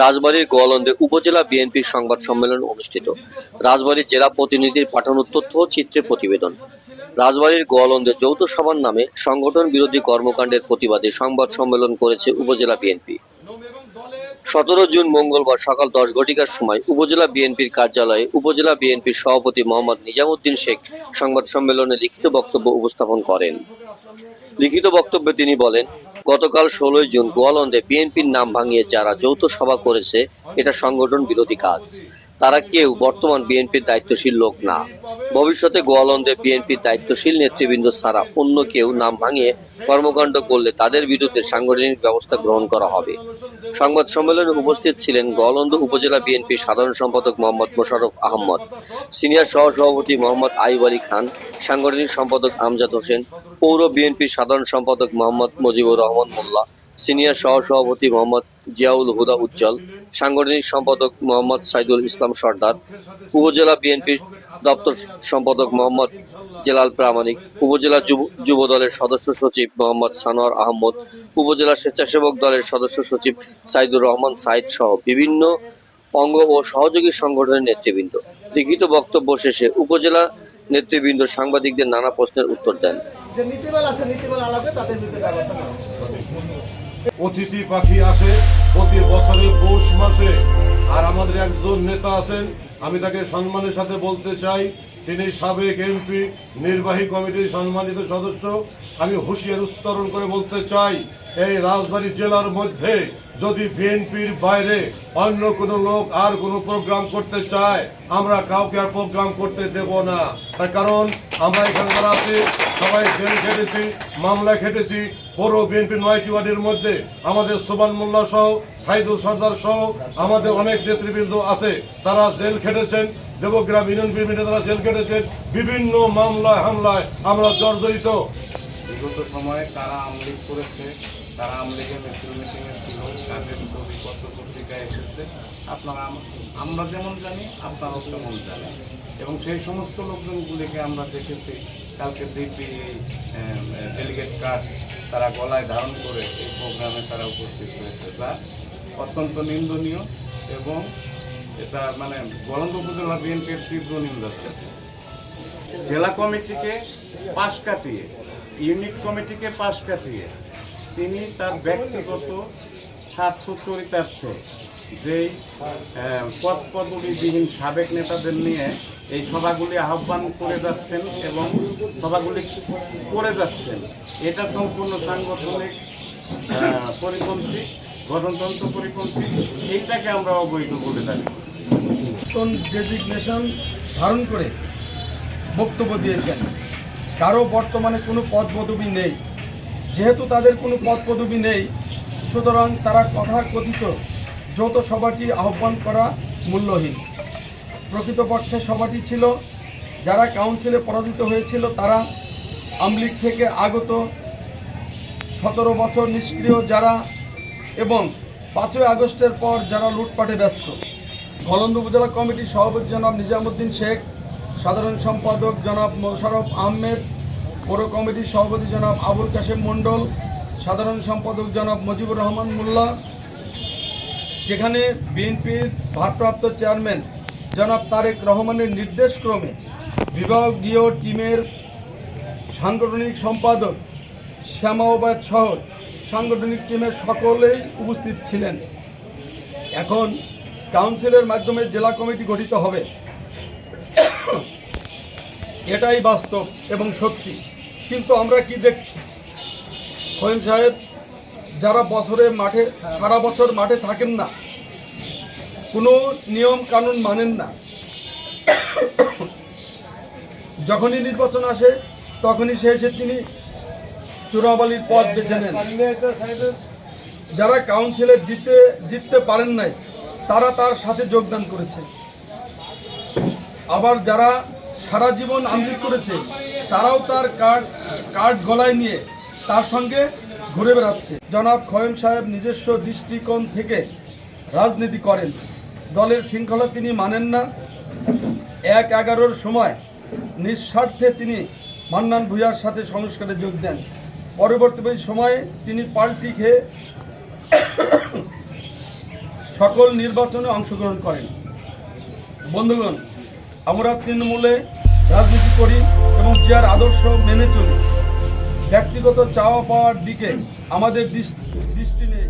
রাজবাড়ীর গোয়ালন্দে উপজেলা বিএনপির সংবাদ সম্মেলন অনুষ্ঠিত। রাজবাড়ীর জেলা প্রতিনিধির পাঠানো তথ্য চিত্রে প্রতিবেদন। রাজবাড়ীর গোয়ালন্দে যৌথ সভার নামে সংগঠন বিরোধী কর্মকাণ্ডের প্রতিবাদে সংবাদ সম্মেলন করেছে উপজেলা বিএনপি। সতেরো জুন মঙ্গলবার সকাল দশ ঘটিকার সময় উপজেলা বিএনপির কার্যালয়ে উপজেলা বিএনপির সভাপতি মোহাম্মদ নিজামুদ্দিন শেখ সংবাদ সম্মেলনে লিখিত বক্তব্য উপস্থাপন করেন। লিখিত বক্তব্যে তিনি বলেন গতকাল ষোলোই জুন গোয়ালন্দে বিএনপির নাম ভাঙিয়ে যারা যৌথ সভা করেছে, এটা সংগঠন বিরোধী কাজ। তারা কেউ বর্তমান বিএনপির দায়িত্বশীল লোক না। ভবিষ্যতে গোয়ালন্দে বিএনপির দায়িত্বশীল নেতৃবৃন্দ ছাড়া অন্য কেউ নাম ভাঙিয়ে কর্মকাণ্ড করলে তাদের বিরুদ্ধে সাংগঠনিক ব্যবস্থা গ্রহণ করা হবে। সংবাদ সম্মেলনে উপস্থিত ছিলেন গোয়ালন্দ উপজেলা বিএনপির সাধারণ সম্পাদক মোহাম্মদ মোশারফ আহমদ, সিনিয়র সহসভাপতি মোহাম্মদ আইব আলী খান, সাংগঠনিক সম্পাদক আমজাদ হোসেন, পৌর বিএনপির সাধারণ সম্পাদক মোহাম্মদ মুজিবুর রহমান মোল্লা সিনিয়র সহসভাপতি মোহাম্মদ জিয়াউল হুদা উজ্জ্বল, সাংগঠনিক সম্পাদক মোহাম্মদ সাইদুল ইসলাম সর্দার, উপজেলা বিএনপির দপ্তর সম্পাদক মোহাম্মদ জেলাল প্রামাণিক, উপজেলা যুব দলের সদস্য সচিব মোহাম্মদ সানোয়ার আহমদ, উপজেলা স্বেচ্ছাসেবক দলের সদস্য সচিব সাইদুর রহমান সাইদ সহ বিভিন্ন অঙ্গ ও সহযোগী সংগঠনের নেতৃবৃন্দ। লিখিত বক্তব্য শেষে উপজেলা নেতৃবৃন্দ সাংবাদিকদের নানা প্রশ্নের উত্তর দেন। যে নীতিমাল আছে, নীতিমাল আলাপে তাদের বিরুদ্ধে ব্যবস্থা নেওয়া। অতিথি পাখি আসে, প্রতি বছরে পৌষ মাসে আর আমাদের একজন নেতা আছেন, আমি তাকে সম্মানের সাথে বলতে চাই তিনি সাবেক এমপি নির্বাহী কমিটির সম্মানিত সদস্য। আমি হুঁশিয়ার উচ্চারণ করে বলতে চাই, এই রাজবাড়ী জেলার মধ্যে যদি বিএনপির বাইরে অন্য কোনো লোক আর কোনো প্রোগ্রাম করতে চায়, আমরা কাউকে আর প্রোগ্রাম করতে দেব না। তার কারণ, আমরা এখানে যারা আছি, সবাই জেল খেটেছি, মামলা খেটেছি, পৌর বিএনপি নয়টি ওয়ার্ডের মধ্যে। আমাদের সোবান মোল্লা সহ, সাইদুল সর্দার সহ, আমাদের অনেক নেতৃবৃন্দ আছে, তারা জেল খেটেছেন। দেবগ্রাম ইউনিয়ন বিএনপি তারা জেল খেটেছেন বিভিন্ন মামলায়, হামলায় আমরা জর্জরিত। বিগত সময়ে তারা আমলিগ করেছে, তারা আমলিগের মিছিল মিটিংয়ে ছিল, তাদের ছবি পত্রিকায় এসেছে। আপনারা আমরা যেমন জানি, আপনারাও তেমন জানেন। এবং সেই সমস্ত লোকজনগুলিকে আমরা দেখেছি। কালকে দিব্যি এই ডেলিগেট কার্ড তারা গলায় ধারণ করে এই প্রোগ্রামে তারা উপস্থিত হয়েছে। যা অত্যন্ত নিন্দনীয় এবং এটা মানে গলন্দ উপজেলা বিএনপির তীব্র নিন্দা জেলা কমিটিকে পাশ কাটিয়ে, ইউনিট কমিটিকে পাশ কাটিয়ে তিনি তার ব্যক্তিগত স্বার্থ চরিতার্থে যেই পদ পদবিবিহীন সাবেক নেতাদের নিয়ে এই সভাগুলি আহ্বান করে যাচ্ছেন এবং সভাগুলি করে যাচ্ছেন, এটা সম্পূর্ণ সাংগঠনিক পরিপন্থী গঠনতন্ত্র পরিপন্থী, এইটাকে আমরা অবৈধ বলে করি। নতুন ডেজিগনেশন ধারণ করে বক্তব্য দিয়েছেন। কারও বর্তমানে কোনো পদ পদবি নেই। যেহেতু তাদের কোনো পদ পদবি নেই, সুতরাং তারা কথা কথিত যৌথ সভাটি আহ্বান করা মূল্যহীন। প্রকৃতপক্ষে সভাটি ছিল, যারা কাউন্সিলে পরাজিত হয়েছিল, তারা আমলিগ থেকে আগত সতেরো বছর নিষ্ক্রিয় যারা এবং পাঁচই আগস্টের পর যারা লুটপাটে ব্যস্ত। গলন্দ উপজেলা কমিটির সভাপতি জনাব নিজামুদ্দিন শেখ, সাধারণ সম্পাদক জনাব মোশারফ আহমেদ, পৌর কমিটির সভাপতি জনাব আবুল কাশেম মণ্ডল, সাধারণ সম্পাদক জনাব মুজিবুর রহমান মোল্লা, যেখানে বিএনপির ভারপ্রাপ্ত চেয়ারম্যান জনাব তারেক রহমানের নির্দেশক্রমে বিভাগীয় টিমের সাংগঠনিক সম্পাদক শ্যামাবাদ সহ সাংগঠনিক টিমের সকলেই উপস্থিত ছিলেন। এখন কাউন্সিলের মাধ্যমে জেলা কমিটি গঠিত হবে। এটাই বাস্তব এবং সত্যি। কিন্তু আমরা কি দেখছি? খোয়েম সাহেব, যারা বছরে মাঠে, সারা বছর মাঠে থাকেন না, কোনো নিয়ম কানুন মানেন না। যখনই নির্বাচন আসে, তখনই সে তিনি চোরাবালির পথ বেছে নেন। যারা কাউন্সিলে জিতে, জিততে পারেন নাই, তারা তার সাথে যোগদান করেছে। আবার যারা সারা জীবন আমলিক করেছে, তারাও তার কার্ড কার্ড গলায় নিয়ে তার সঙ্গে ঘুরে বেড়াচ্ছে। জনাব খয়েম সাহেব নিজস্ব দৃষ্টিকোণ থেকে রাজনীতি করেন। দলের শৃঙ্খলা তিনি মানেন না। এক এগারোর সময় নিঃস্বার্থে তিনি মান্নান ভূঁইয়ার সাথে সংস্কারে যোগ দেন। পরবর্তী সময়ে তিনি পাল্টি খেয়ে সকল নির্বাচনে অংশগ্রহণ করেন। বন্ধুগণ, আমরা তৃণমূলে রাজনীতি করি এবং যার আদর্শ মেনে চলি। ব্যক্তিগত চাওয়া পাওয়ার দিকে আমাদের দৃষ্টি নেই।